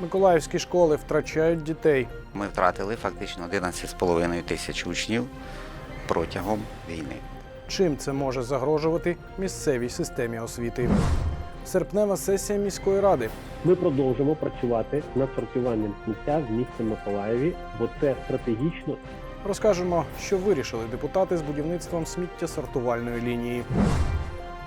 Миколаївські школи втрачають дітей. Ми втратили фактично 11,5 тисяч учнів протягом війни. Чим це може загрожувати місцевій системі освіти? Серпнева сесія міської ради. Ми продовжимо працювати над сортуванням сміття в місті Миколаєві, бо це стратегічно Розкажемо, що вирішили депутати з будівництвом сміттєсортувальної лінії.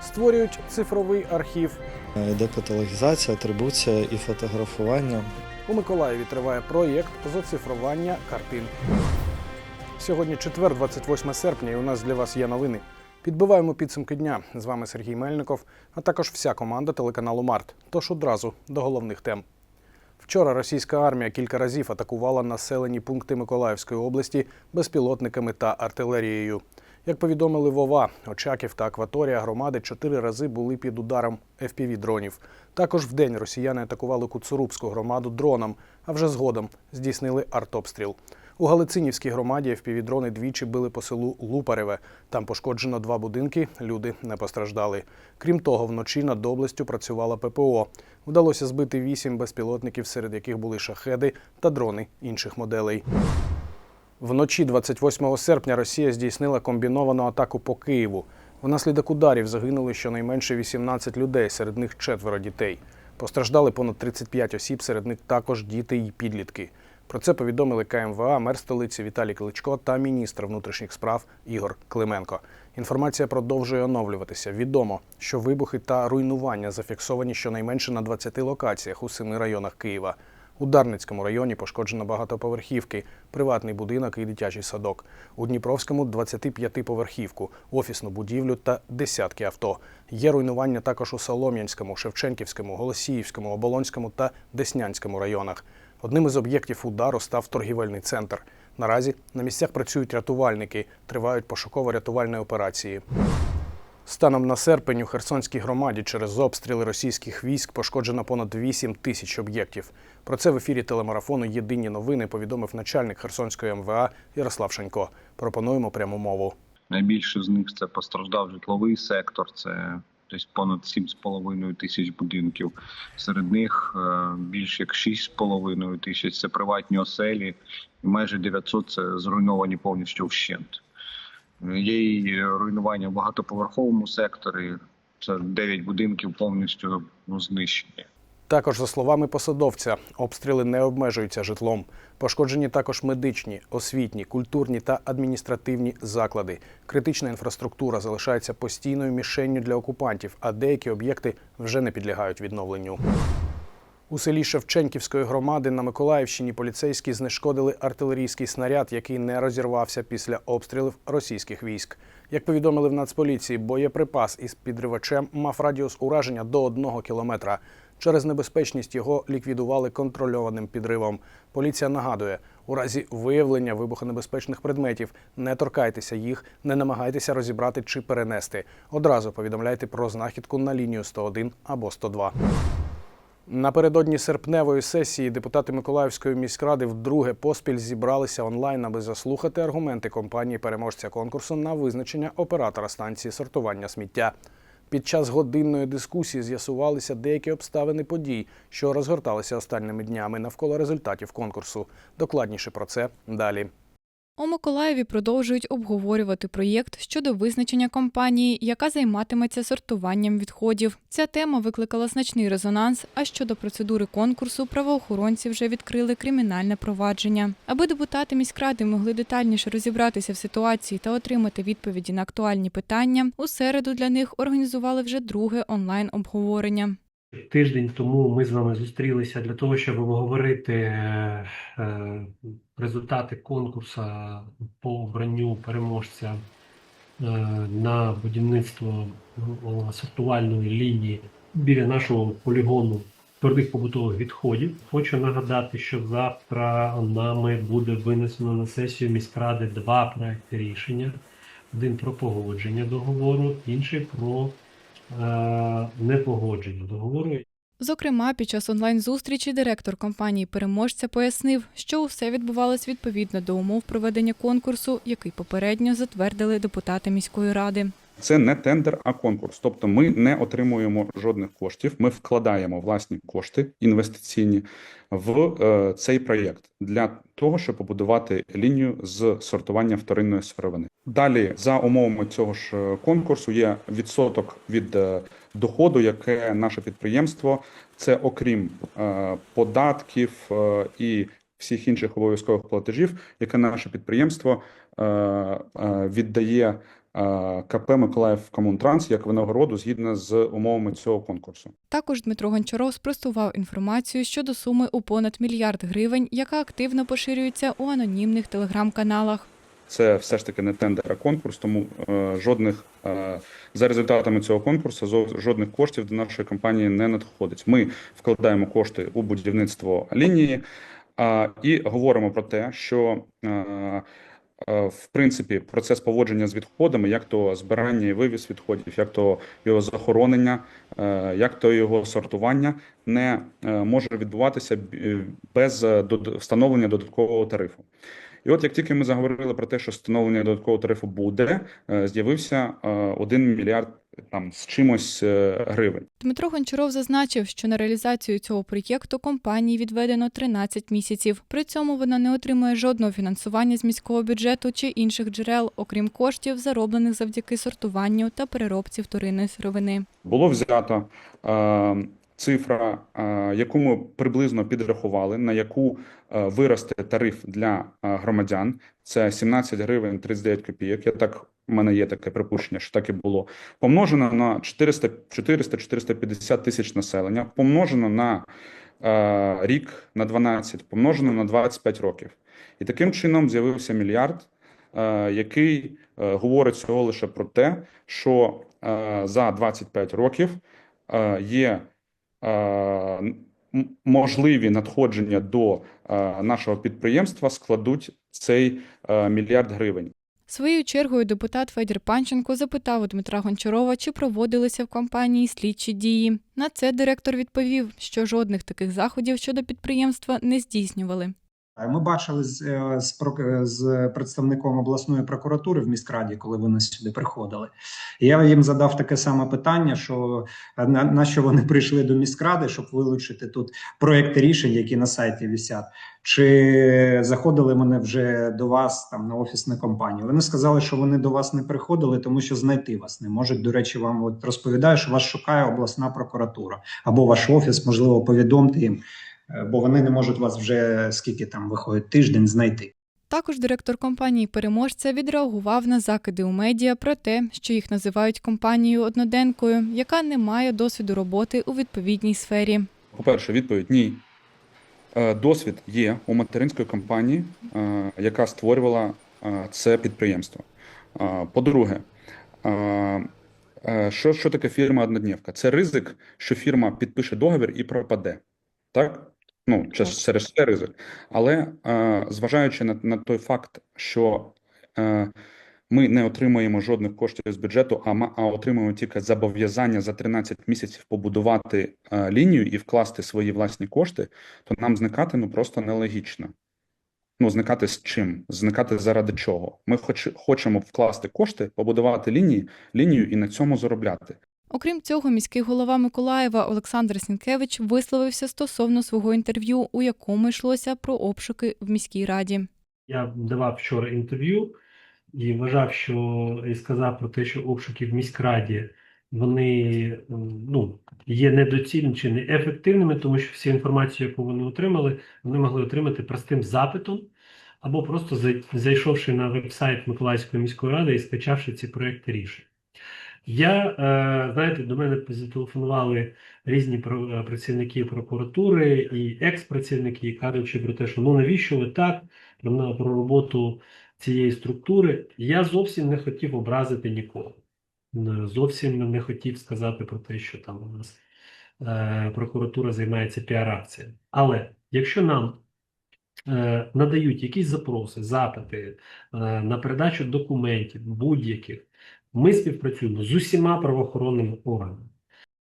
Створюють цифровий архів. Йде каталогізація, атрибуція і фотографування. У Миколаєві триває проєкт з оцифрування картин. Сьогодні четвер, 28 серпня, і у нас для вас є новини. Підбиваємо підсумки дня. З вами Сергій Мельников, а також вся команда телеканалу Март. Тож одразу до головних тем. Вчора російська армія кілька разів атакувала населені пункти Миколаївської області безпілотниками та артилерією. Як повідомили Вова, Очаків та акваторія громади чотири рази були під ударом FPV-дронів. Також вдень росіяни атакували Куцурубську громаду дроном, а вже згодом здійснили артобстріл. У Галицинівській громаді FPV-дрони двічі били по селу Лупареве. Там пошкоджено два будинки, люди не постраждали. Крім того, вночі над областю працювала ППО. Вдалося збити вісім безпілотників, серед яких були шахеди та дрони інших моделей. Вночі 28 серпня Росія здійснила комбіновану атаку по Києву. Внаслідок ударів загинули щонайменше 18 людей, серед них четверо дітей. Постраждали понад 35 осіб, серед них також діти і підлітки. Про це повідомили КМВА, мер столиці Віталій Кличко та міністр внутрішніх справ Ігор Клименко. Інформація продовжує оновлюватися. Відомо, що вибухи та руйнування зафіксовані щонайменше на 20 локаціях у семи районах Києва. У Дарницькому районі пошкоджено багатоповерхівки, приватний будинок і дитячий садок. У Дніпровському 25-поверхівку, офісну будівлю та десятки авто. Є руйнування також у Солом'янському, Шевченківському, Голосіївському, Оболонському та Деснянському районах. Одним із об'єктів удару став торгівельний центр. Наразі на місцях працюють рятувальники, тривають пошуково-рятувальні операції. Станом на серпень у Херсонській громаді через обстріли російських військ пошкоджено понад 8 тисяч об'єктів. Про це в ефірі телемарафону Єдині новини повідомив начальник Херсонської МВА Ярослав Шанько. Пропонуємо пряму мову. Найбільше з них це постраждав житловий сектор. Це десь понад 7,5 тисяч будинків. Серед них е, більш як 6,5 тисяч це приватні оселі, і майже 900 це зруйновані повністю вщент. Є і руйнування в багатоповерховому секторі. Це 9 будинків повністю ну, знищені. Також, за словами посадовця, обстріли не обмежуються житлом. Пошкоджені також медичні, освітні, культурні та адміністративні заклади. Критична інфраструктура залишається постійною мішенню для окупантів, а деякі об'єкти вже не підлягають відновленню. У селі Шевченківської громади на Миколаївщині поліцейські знешкодили артилерійський снаряд, який не розірвався після обстрілів російських військ. Як повідомили в Нацполіції, боєприпас із підривачем мав радіус ураження до одного кілометра. Через небезпечність його ліквідували контрольованим підривом. Поліція нагадує, у разі виявлення вибухонебезпечних предметів не торкайтеся їх, не намагайтеся розібрати чи перенести. Одразу повідомляйте про знахідку на лінію 101 або 102. Напередодні серпневої сесії депутати Миколаївської міськради вдруге поспіль зібралися онлайн, аби заслухати аргументи компанії переможця конкурсу на визначення оператора станції сортування сміття. Під час годинної дискусії з'ясувалися деякі обставини подій, що розгорталися останніми днями навколо результатів конкурсу. Докладніше про це далі. У Миколаєві продовжують обговорювати проєкт щодо визначення компанії, яка займатиметься сортуванням відходів. Ця тема викликала значний резонанс. А щодо процедури конкурсу, правоохоронці вже відкрили кримінальне провадження. Аби депутати міськради могли детальніше розібратися в ситуації та отримати відповіді на актуальні питання. У середу для них організували вже друге онлайн обговорення. Тиждень тому ми з вами зустрілися для того, щоб обговорити е, результати конкурсу по обранню переможця е, на будівництво е, сортувальної лінії біля нашого полігону твердих побутових відходів. Хочу нагадати, що завтра нами буде винесено на сесію міськради два проекти рішення: один про погодження договору, інший про непогодження договору. Зокрема, під час онлайн-зустрічі директор компанії переможця пояснив, що усе відбувалось відповідно до умов проведення конкурсу, який попередньо затвердили депутати міської ради. Це не тендер, а конкурс. Тобто ми не отримуємо жодних коштів. Ми вкладаємо власні кошти інвестиційні в е, цей проєкт для того, щоб побудувати лінію з сортування вторинної сировини. Далі, за умовами цього ж е, конкурсу, є відсоток від е, доходу, яке наше підприємство, це окрім е, податків е, і всіх інших обов'язкових платежів, яке наше підприємство е, е, віддає КП Миколаїв Комунтранс як винагороду згідно з умовами цього конкурсу. Також Дмитро Гончаров спростував інформацію щодо суми у понад мільярд гривень, яка активно поширюється у анонімних телеграм-каналах. Це все ж таки не тендер, а конкурс, тому е, жодних е, за результатами цього конкурсу жодних коштів до нашої компанії не надходить. Ми вкладаємо кошти у будівництво лінії і говоримо про те, що е, е, в принципі процес поводження з відходами, як то збирання і вивіз відходів, як то його захоронення, е, як то його сортування, не е, може відбуватися е, без е, встановлення додаткового тарифу. І от як тільки ми заговорили про те, що встановлення додаткового тарифу буде, е, з'явився е, 1 мільярд там з чимось е, гривень. Дмитро Гончаров зазначив, що на реалізацію цього проєкту компанії відведено 13 місяців. При цьому вона не отримує жодного фінансування з міського бюджету чи інших джерел, окрім коштів, зароблених завдяки сортуванню та переробці вторинної сировини. Було взято е, цифра, е, яку ми приблизно підрахували, на яку е, виросте тариф для е, громадян. Це 17 гривень 39 копійок. Я так у мене є таке припущення, що так і було. Помножено на 400 400-450 тисяч населення, помножено на рік на 12, помножено на 25 років. І таким чином з'явився мільярд, який говорить всього лише про те, що за 25 років є можливі надходження до е, нашого підприємства складуть цей е, мільярд гривень. Своєю чергою депутат Федір Панченко запитав у Дмитра Гончарова, чи проводилися в компанії слідчі дії. На це директор відповів, що жодних таких заходів щодо підприємства не здійснювали. Е, Ми бачили з, е, з, з представником обласної прокуратури в міськраді, коли вони сюди приходили. Я їм задав таке саме питання: що е, на, на що вони прийшли до міськради, щоб вилучити тут проекти рішень, які на сайті висять, чи заходили вони вже до вас там на офісну компанію. Вони сказали, що вони до вас не приходили, тому що знайти вас не можуть. До речі, вам от розповідаю, що вас шукає обласна прокуратура або ваш офіс, можливо, повідомте їм. Е, бо вони не можуть вас вже скільки там виходить тиждень знайти. Також директор компанії переможця відреагував на закиди у медіа про те, що їх називають компанією одноденкою, яка не має досвіду роботи у відповідній сфері. По-перше, відповідь ні. Е, Досвід є у материнської компанії, е, яка створювала це підприємство. По-друге, що, що таке фірма однодневка? Це ризик, що фірма підпише договір і пропаде. Так? Ну, це через це ризик. Але е, зважаючи на, на той факт, що е, ми не отримуємо жодних коштів з бюджету, а, а отримуємо тільки зобов'язання за 13 місяців побудувати е, лінію і вкласти свої власні кошти, то нам зникати ну просто нелогічно. Ну, зникати з чим? Зникати заради чого? Ми хоч, хочемо вкласти кошти, побудувати лінії, лінію і на цьому заробляти. Окрім цього, міський голова Миколаєва Олександр Сінкевич висловився стосовно свого інтерв'ю, у якому йшлося про обшуки в міській раді. Я давав вчора інтерв'ю і вважав, що і сказав про те, що обшуки в міськраді вони ну, є недоцільними чи неефективними, тому що всю інформацію, яку вони отримали, вони могли отримати простим запитом або просто зайшовши на веб-сайт Миколаївської міської ради і скачавши ці проекти рішень. Я, е, знаєте, до мене зателефонували різні е, працівники прокуратури і екс-працівники, кажучи про те, що ну навіщо ви так, про, роботу цієї структури. Я зовсім не хотів образити нікого. Зовсім не хотів сказати про те, що там у нас е, прокуратура займається піар-акціями. Але якщо нам надають якісь запроси, запити на передачу документів будь-яких, ми співпрацюємо з усіма правоохоронними органами.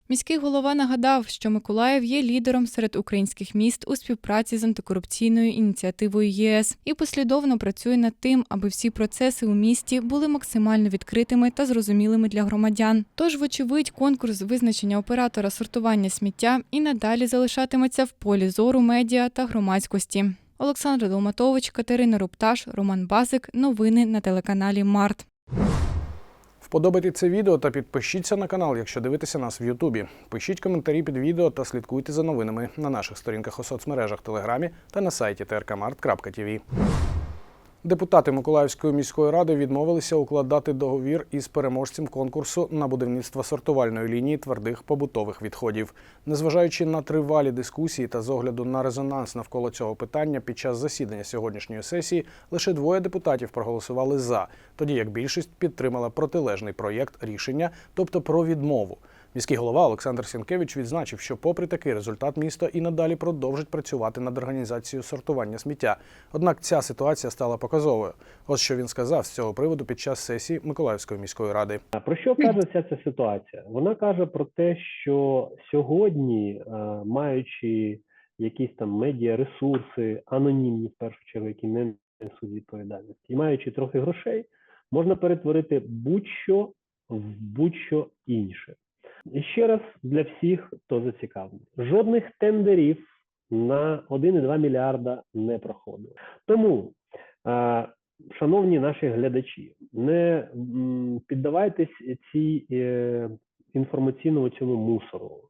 Міський голова нагадав, що Миколаїв є лідером серед українських міст у співпраці з антикорупційною ініціативою ЄС і послідовно працює над тим, аби всі процеси у місті були максимально відкритими та зрозумілими для громадян. Тож, вочевидь, конкурс визначення оператора сортування сміття і надалі залишатиметься в полі зору медіа та громадськості. Олександр Долматович, Катерина Рупташ, Роман Басик. Новини на телеканалі Март. Вподобайте це відео та підпишіться на канал, якщо дивитеся нас в Ютубі. Пишіть коментарі під відео та слідкуйте за новинами на наших сторінках у соцмережах Телеграмі та на сайті trkmart.tv. Депутати Миколаївської міської ради відмовилися укладати договір із переможцем конкурсу на будівництво сортувальної лінії твердих побутових відходів. Незважаючи на тривалі дискусії та з огляду на резонанс навколо цього питання під час засідання сьогоднішньої сесії, лише двоє депутатів проголосували за, тоді як більшість підтримала протилежний проєкт рішення, тобто про відмову. Міський голова Олександр Сінкевич відзначив, що, попри такий результат, місто і надалі продовжить працювати над організацією сортування сміття. Однак ця ситуація стала показовою. Ось що він сказав з цього приводу під час сесії Миколаївської міської ради. Про що каже вся ця ситуація? Вона каже про те, що сьогодні, е, маючи якісь там медіаресурси, анонімні в першу чергу, які не несуть відповідальності, і маючи трохи грошей, можна перетворити будь-що в будь-що інше. І ще раз для всіх, хто зацікавлений, жодних тендерів на 1,2 мільярда не проходило. Тому шановні наші глядачі, не піддавайтесь цій е, інформаційному цьому мусору.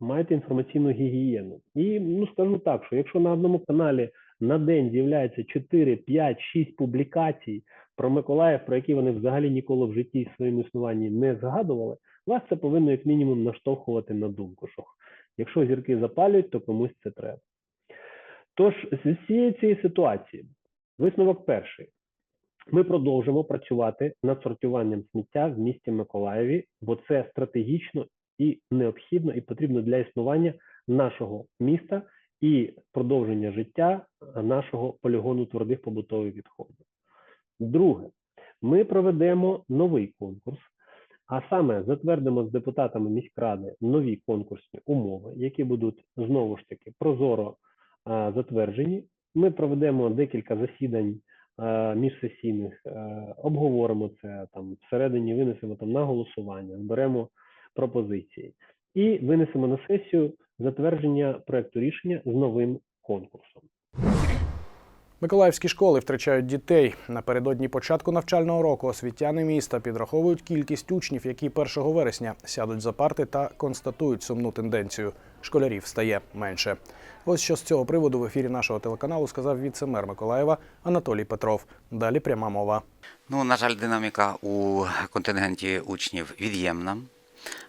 Майте інформаційну гігієну. І ну скажу так, що якщо на одному каналі на день з'являється 4, 5, 6 публікацій про Миколаїв, про які вони взагалі ніколи в житті в своєму існуванні не згадували, вас це повинно як мінімум наштовхувати на думку, що якщо зірки запалюють, то комусь це треба. Тож з всієї цієї ситуації, висновок перший. Ми продовжимо працювати над сортуванням сміття в місті Миколаєві, бо це стратегічно і необхідно і потрібно для існування нашого міста і продовження життя нашого полігону твердих побутових відходів. Друге, ми проведемо новий конкурс, а саме затвердимо з депутатами міськради нові конкурсні умови, які будуть знову ж таки прозоро а, затверджені. Ми проведемо декілька засідань е, міжсесійних, е, обговоримо це там всередині, винесемо там на голосування, зберемо пропозиції і винесемо на сесію затвердження проекту рішення з новим конкурсом. Миколаївські школи втрачають дітей. Напередодні початку навчального року освітяни міста підраховують кількість учнів, які 1 вересня сядуть за парти та констатують сумну тенденцію. Школярів стає менше. Ось що з цього приводу в ефірі нашого телеканалу сказав віце-мер Миколаєва Анатолій Петров. Далі пряма мова. Ну, на жаль, динаміка у контингенті учнів від'ємна.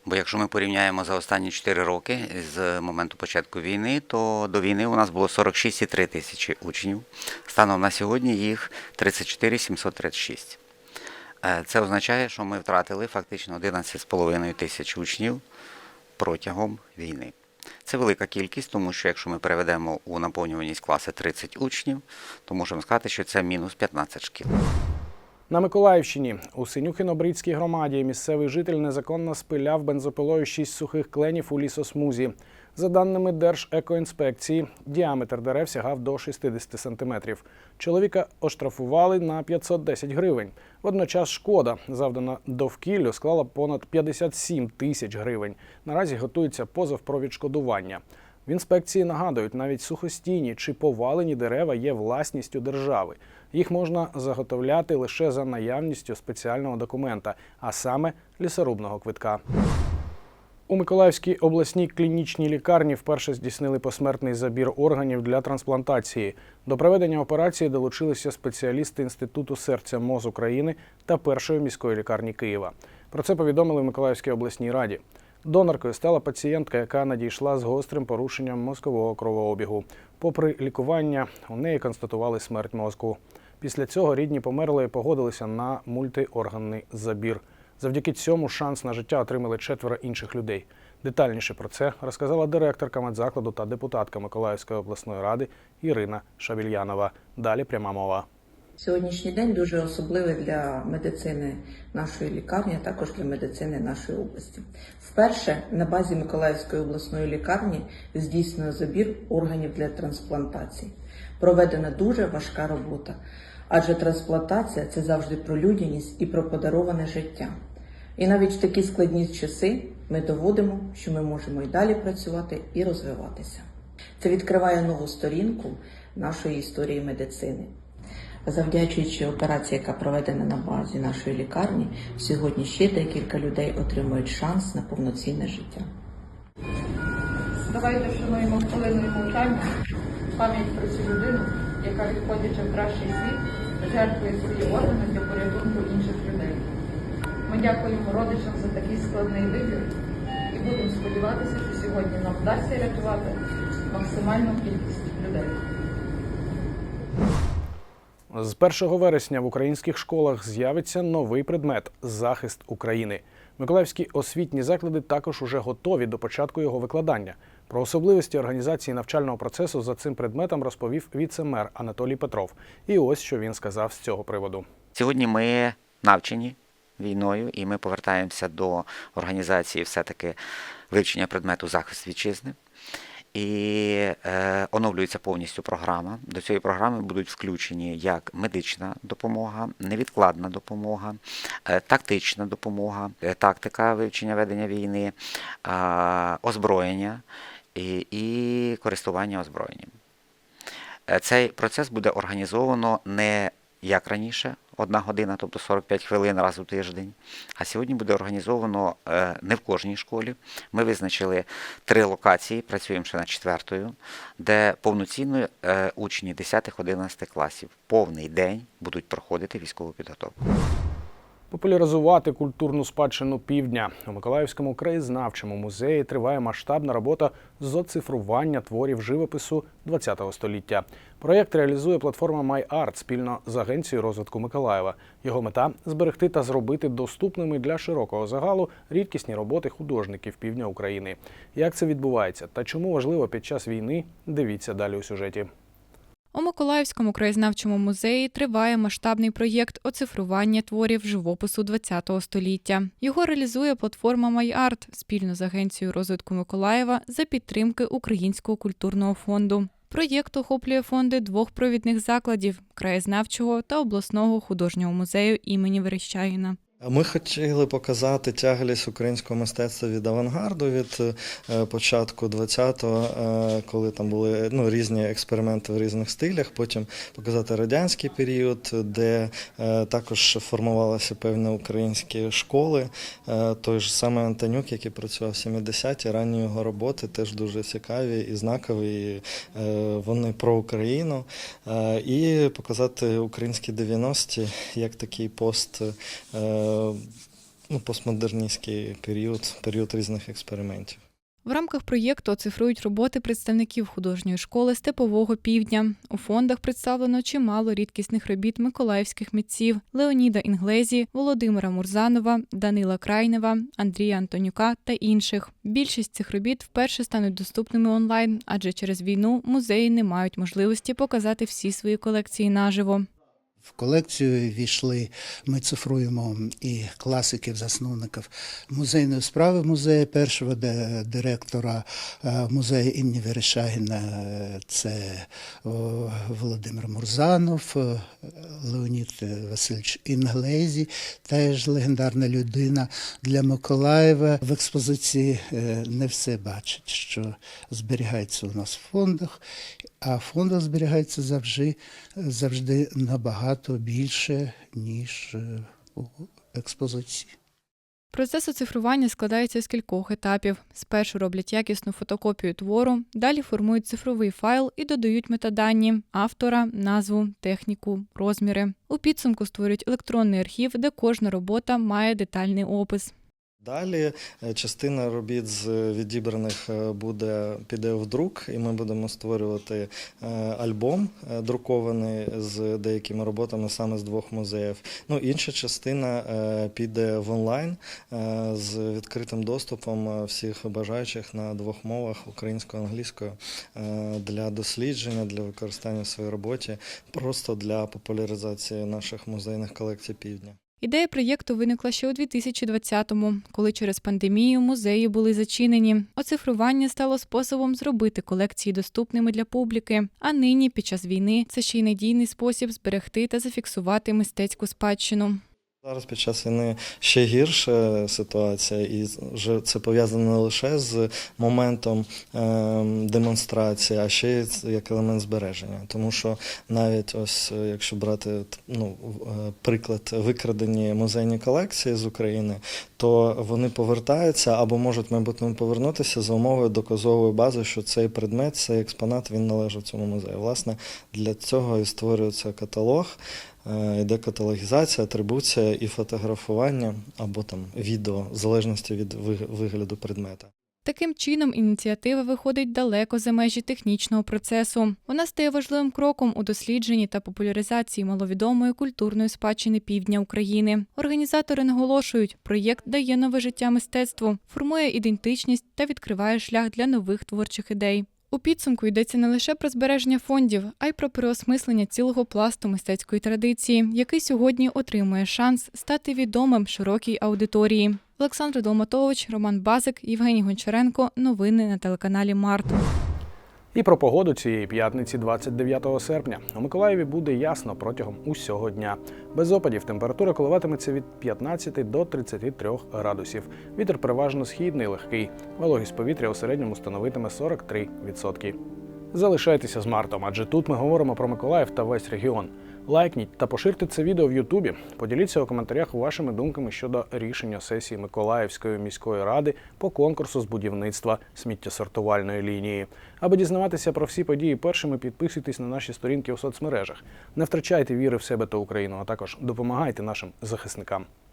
Бо якщо ми порівняємо за останні 4 роки з моменту початку війни, то до війни у нас було 46,3 тисячі учнів. Станом на сьогодні їх 34 736. Е, Це означає, що ми втратили фактично 11,5 тисяч учнів протягом війни. Це велика кількість, тому що якщо ми переведемо у наповнюваність класи 30 учнів, то можемо сказати, що це мінус 15 шкіл. На Миколаївщині у Синюхино-Брідській громаді місцевий житель незаконно спиляв бензопилою шість сухих кленів у лісосмузі. За даними Держекоінспекції, діаметр дерев сягав до 60 сантиметрів. Чоловіка оштрафували на 510 гривень. Водночас шкода, завдана довкіллю, склала понад 57 тисяч гривень. Наразі готується позов про відшкодування. В інспекції нагадують, навіть сухостійні чи повалені дерева є власністю держави. Їх можна заготовляти лише за наявністю спеціального документа, а саме лісорубного квитка. У Миколаївській обласній клінічній лікарні вперше здійснили посмертний забір органів для трансплантації. До проведення операції долучилися спеціалісти Інституту серця МОЗ України та першої міської лікарні Києва. Про це повідомили в Миколаївській обласній раді. Доноркою стала пацієнтка, яка надійшла з гострим порушенням мозкового кровообігу. Попри лікування, у неї констатували смерть мозку. Після цього рідні померлої погодилися на мультиорганний забір. Завдяки цьому шанс на життя отримали четверо інших людей. Детальніше про це розказала директорка медзакладу та депутатка Миколаївської обласної ради Ірина Шабільянова. Далі пряма мова. Сьогоднішній день дуже особливий для медицини нашої лікарні, а також для медицини нашої області. Вперше на базі Миколаївської обласної лікарні здійснено забір органів для трансплантації. Проведена дуже важка робота, адже трансплантація це завжди про людяність і про подароване життя. І навіть в такі складні часи ми доводимо, що ми можемо і далі працювати і розвиватися. Це відкриває нову сторінку нашої історії медицини. Завдячуючи операції, яка проведена на базі нашої лікарні, сьогодні ще декілька людей отримують шанс на повноцінне життя. Давайте вшануємо хвилиною мовчання пам'ять про цю людину, яка, відходячи в кращий світ, жертвує свої органи для порятунку інших людей. Ми дякуємо родичам за такий складний вибір і будемо сподіватися, що сьогодні нам вдасться рятувати максимальну кількість людей. З 1 вересня в українських школах з'явиться новий предмет захист України. Миколаївські освітні заклади також уже готові до початку його викладання. Про особливості організації навчального процесу за цим предметом розповів віце-мер Анатолій Петров. І ось що він сказав з цього приводу. Сьогодні ми навчені війною, і ми повертаємося до організації все-таки вивчення предмету захист вітчизни. І е, оновлюється повністю програма. До цієї програми будуть включені як медична допомога, невідкладна допомога, е, тактична допомога, е, тактика вивчення ведення війни, е, озброєння і, і користування озброєнням. Е, Цей процес буде організовано не як раніше, одна година, тобто 45 хвилин раз у тиждень. А сьогодні буде організовано е, не в кожній школі. Ми визначили три локації, працюємо ще над четвертою, де повноцінно е, учні 10-11 класів повний день будуть проходити військову підготовку. Популяризувати культурну спадщину півдня у Миколаївському краєзнавчому музеї триває масштабна робота з оцифрування творів живопису ХХ століття. Проєкт реалізує платформа MyArt спільно з Агенцією розвитку Миколаєва. Його мета зберегти та зробити доступними для широкого загалу рідкісні роботи художників півдня України. Як це відбувається та чому важливо під час війни? Дивіться далі у сюжеті. У Миколаївському краєзнавчому музеї триває масштабний проєкт оцифрування творів живопису ХХ століття. Його реалізує платформа MyArt спільно з Агенцією розвитку Миколаєва за підтримки Українського культурного фонду. Проєкт охоплює фонди двох провідних закладів краєзнавчого та обласного художнього музею імені Верещагіна. Ми хотіли показати тяглість українського мистецтва від авангарду від е, початку 20-го, е, коли там були ну, різні експерименти в різних стилях. Потім показати радянський період, де е, також формувалися певні українські школи. Той ж самий Антонюк, який працював в 70-ті, ранні його роботи теж дуже цікаві і знакові. і, Вони про Україну. І показати українські 90-ті як такий пост. Ну, постмодерністський період, період різних експериментів. В рамках проєкту оцифрують роботи представників художньої школи степового півдня. У фондах представлено чимало рідкісних робіт миколаївських митців Леоніда Інглезі, Володимира Мурзанова, Данила Крайнева, Андрія Антонюка та інших. Більшість цих робіт вперше стануть доступними онлайн, адже через війну музеї не мають можливості показати всі свої колекції наживо. В колекцію війшли, ми цифруємо і класиків, засновників музейної справи музею першого директора е, музею імені Верещагіна. е, Це Володимир Мурзанов, е, Леонід Васильович Інглезі, теж легендарна людина для Миколаєва. В експозиції не все бачить, що зберігається у нас в фондах, а в фондах зберігається завжди, завжди набагато більше, ніж е, у експозиції. Процес оцифрування складається з кількох етапів. Спершу роблять якісну фотокопію твору, далі формують цифровий файл і додають метадані автора, назву, техніку, розміри. У підсумку створюють електронний архів, де кожна робота має детальний опис. Далі е, частина робіт з відібраних е, буде піде в друк, і ми будемо створювати е, альбом е, друкований з деякими роботами саме з двох музеїв. Ну, інша частина е, піде в онлайн е, з відкритим доступом е, всіх бажаючих на двох мовах українською англійською е, для дослідження, для використання в своїй роботі, просто для популяризації наших музейних колекцій півдня. Ідея проєкту виникла ще у 2020-му, коли через пандемію музеї були зачинені. Оцифрування стало способом зробити колекції доступними для публіки. А нині, під час війни, це ще й надійний спосіб зберегти та зафіксувати мистецьку спадщину. Зараз під час війни ще гірша ситуація, і вже це пов'язано не лише з моментом ем, демонстрації, а ще й як елемент збереження. Тому що навіть ось е, якщо брати ну, е, приклад викрадені музейні колекції з України, то вони повертаються або можуть майбутньому повернутися за умовою доказової бази, що цей предмет, цей експонат він належав цьому музею. Власне, для цього і створюється каталог. Е, Йде каталогізація, атрибуція і фотографування або там відео, в залежності від вигляду предмета. Таким чином, ініціатива виходить далеко за межі технічного процесу. Вона стає важливим кроком у дослідженні та популяризації маловідомої культурної спадщини півдня України. Організатори наголошують, проєкт дає нове життя мистецтву, формує ідентичність та відкриває шлях для нових творчих ідей. У підсумку йдеться не лише про збереження фондів, а й про переосмислення цілого пласту мистецької традиції, який сьогодні отримує шанс стати відомим широкій аудиторії. Олександр Долматович, Роман Базик, Євгеній Гончаренко. Новини на телеканалі Март. І про погоду цієї п'ятниці, 29 серпня. У Миколаєві буде ясно протягом усього дня. Без опадів температура коливатиметься від 15 до 33 градусів. Вітер переважно східний, легкий. Вологість повітря у середньому становитиме 43%. Залишайтеся з Мартом, адже тут ми говоримо про Миколаїв та весь регіон. Лайкніть та поширте це відео в Ютубі. Поділіться у коментарях вашими думками щодо рішення сесії Миколаївської міської ради по конкурсу з будівництва сміттєсортувальної лінії. Аби дізнаватися про всі події першими, підписуйтесь на наші сторінки у соцмережах. Не втрачайте віри в себе та Україну, а також допомагайте нашим захисникам.